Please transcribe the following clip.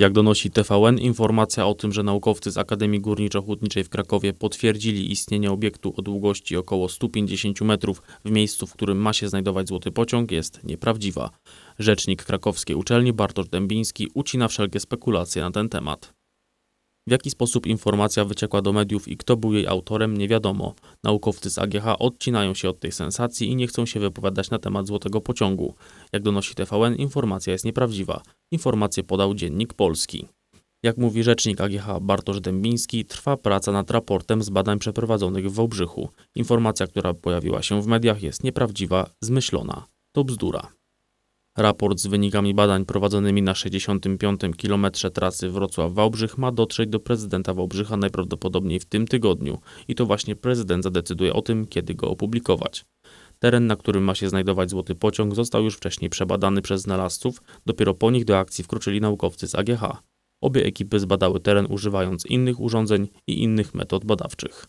Jak donosi TVN, informacja o tym, że naukowcy z Akademii Górniczo-Hutniczej w Krakowie potwierdzili istnienie obiektu o długości około 150 metrów w miejscu, w którym ma się znajdować złoty pociąg, jest nieprawdziwa. Rzecznik krakowskiej uczelni Bartosz Dębiński ucina wszelkie spekulacje na ten temat. W jaki sposób informacja wyciekła do mediów i kto był jej autorem, nie wiadomo. Naukowcy z AGH odcinają się od tej sensacji i nie chcą się wypowiadać na temat złotego pociągu. Jak donosi TVN, informacja jest nieprawdziwa. Informację podał Dziennik Polski. Jak mówi rzecznik AGH Bartosz Dębiński, trwa praca nad raportem z badań przeprowadzonych w Wałbrzychu. Informacja, która pojawiła się w mediach jest nieprawdziwa, zmyślona. To bzdura. Raport z wynikami badań prowadzonymi na 65. kilometrze trasy Wrocław-Wałbrzych ma dotrzeć do prezydenta Wałbrzycha najprawdopodobniej w tym tygodniu i to właśnie prezydent zadecyduje o tym, kiedy go opublikować. Teren, na którym ma się znajdować złoty pociąg, został już wcześniej przebadany przez znalazców, dopiero po nich do akcji wkroczyli naukowcy z AGH. Obie ekipy zbadały teren używając innych urządzeń i innych metod badawczych.